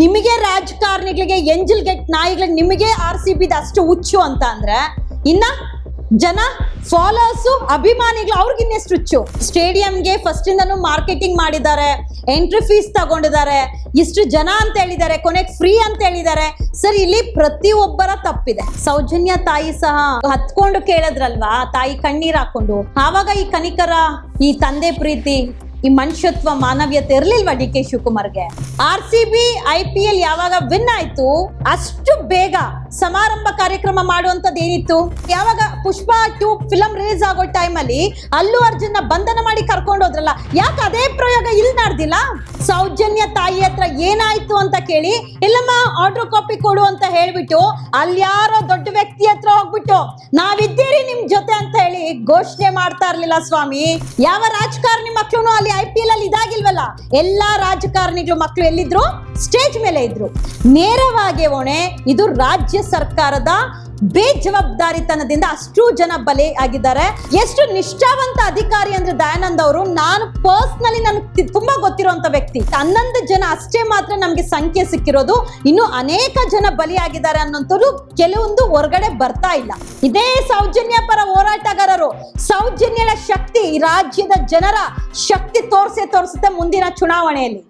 ನಿಮಗೆ ರಾಜಕಾರಣಿಗಳಿಗೆ ಎಂಜಲ್ ಗೆಟ್ ನಾಯಿಗಳಿಗೆ ನಿಮಗೆ ಆರ್ ಸಿ ಬಿದ ಅಷ್ಟು ಹುಚ್ಚು ಅಂತ ಅಂದ್ರೆ ಇನ್ನ ಜನ ಫಾಲೋವರ್ಸು ಅಭಿಮಾನಿಗಳು ಅವ್ರಿಗೆ ಇನ್ನೆಷ್ಟು ಹುಚ್ಚು? ಸ್ಟೇಡಿಯಂಗೆ ಫಸ್ಟ್ ಇಂದನೂ ಮಾರ್ಕೆಟಿಂಗ್ ಮಾಡಿದ್ದಾರೆ ಎಂಟ್ರಿ ಫೀಸ್ ತಗೊಂಡಿದ್ದಾರೆ, ಇಷ್ಟು ಜನ ಅಂತ ಹೇಳಿದ್ದಾರೆ, ಕೊನೆಗೆ ಫ್ರೀ ಅಂತ ಹೇಳಿದ್ದಾರೆ. ಸರ್ ಇಲ್ಲಿ ಪ್ರತಿಯೊಬ್ಬರ ತಪ್ಪಿದೆ. ಸೌಜನ್ಯ ತಾಯಿ ಸಹ ಹತ್ಕೊಂಡು ಕೇಳಿದ್ರಲ್ವಾ? ತಾಯಿ ಕಣ್ಣೀರ್ ಹಾಕೊಂಡು. ಆವಾಗ ಈ ಕನಿಕರ, ಈ ತಂದೆ ಪ್ರೀತಿ ಈ ಮನುಷ್ಯತ್ವ, ಮಾನವೀಯತೆ ಇರ್ಲಿಲ್ವಾ D K ಶಿವಕುಮಾರ್ಗೆ? R C B I P L ಯಾವಾಗ ವಿನ್ ಆಯ್ತು, ಅಷ್ಟು ಬೇಗ ಸಮಾರಂಭ ಕಾರ್ಯಕ್ರಮ ಮಾಡುವಂತದ್ದು ಏನಿತ್ತು? ಯಾವಾಗ ಪುಷ್ಪ ಟು ಫಿಲಂ ರಿಲೀಸ್ ಆಗೋ ಟೈಮ್ ಅಲ್ಲಿ ಅಲ್ಲು ಅರ್ಜುನ್ ಬಂಧನ ಮಾಡಿ ಕರ್ಕೊಂಡು ಹೋದ್ರಲ್ಲ, ಯಾಕೆ ಅದೇ ಪ್ರಯೋಗ ಇಲ್ಲಿ ನಡೆದಿಲ್ಲ? ಸೌಜನ್ಯ ತಾಯಿ ಹತ್ರ ಏನಾಯ್ತು ಅಂತ ಕೇಳಿ ಇಲ್ಲಮ್ಮ ಆರ್ಡರ್ ಕಾಪಿ ಕೊಡು ಅಂತ ಹೇಳ್ಬಿಟ್ಟು ಅಲ್ಲಿ ಯಾರೋ ದೊಡ್ಡ ವ್ಯಕ್ತಿ ಹತ್ರ ಹೋಗ್ಬಿಟ್ಟು, ನಾವಿದ್ದೀರಿ ನಿಮ್ ಜೊತೆ ಅಂತ ಹೇಳಿ ಘೋಷಣೆ ಮಾಡ್ತಾ ಇರ್ಲಿಲ್ಲ ಸ್ವಾಮಿ. ಯಾವ ರಾಜಕಾರಣಿ ಮಕ್ಕಳು ಅಲ್ಲಿ ಐ ಪಿ ಎಲ್ ಅಲ್ಲಿ ಇದಾಗಿಲ್ವಲ್ಲ? ಎಲ್ಲಾ ರಾಜಕಾರಣಿಗಳು ಮಕ್ಳು ಎಲ್ಲಿದ್ರು? ಸ್ಟೇಜ್ ಮೇಲೆ ಇದ್ರು. ನೇರವಾಗಿ ಹೊಣೆ ಇದು ರಾಜ್ಯ ಸರ್ಕಾರದ ಬೇಜವಾಬ್ದಾರಿತನದಿಂದ ಅಷ್ಟು ಜನ ಬಲಿ ಆಗಿದ್ದಾರೆ. ಎಷ್ಟು ನಿಷ್ಠಾವಂತ ಅಧಿಕಾರಿ ಅಂದ್ರೆ ದಯಾನಂದ್ ಅವರು, ನಾನು ಪರ್ಸ್ನಲಿ ನನಗೆ ತುಂಬಾ ಗೊತ್ತಿರುವಂತ ವ್ಯಕ್ತಿ. ಹನ್ನೊಂದು ಜನ ಅಷ್ಟೇ ಮಾತ್ರ ನಮ್ಗೆ ಸಂಖ್ಯೆ ಸಿಕ್ಕಿರೋದು. ಇನ್ನು ಅನೇಕ ಜನ ಬಲಿಯಾಗಿದ್ದಾರೆ ಅನ್ನೋಂಥದ್ದು ಕೆಲವೊಂದು ಹೊರಗಡೆ ಬರ್ತಾ ಇಲ್ಲ. ಇದೇ ಸೌಜನ್ಯ ಪರ ಹೋರಾಟಗಾರರು. ಸೌಜನ್ಯದ ಶಕ್ತಿ ರಾಜ್ಯದ ಜನರ ಶಕ್ತಿ ತೋರಿಸೇ ತೋರಿಸುತ್ತೆ ಮುಂದಿನ ಚುನಾವಣೆಯಲ್ಲಿ.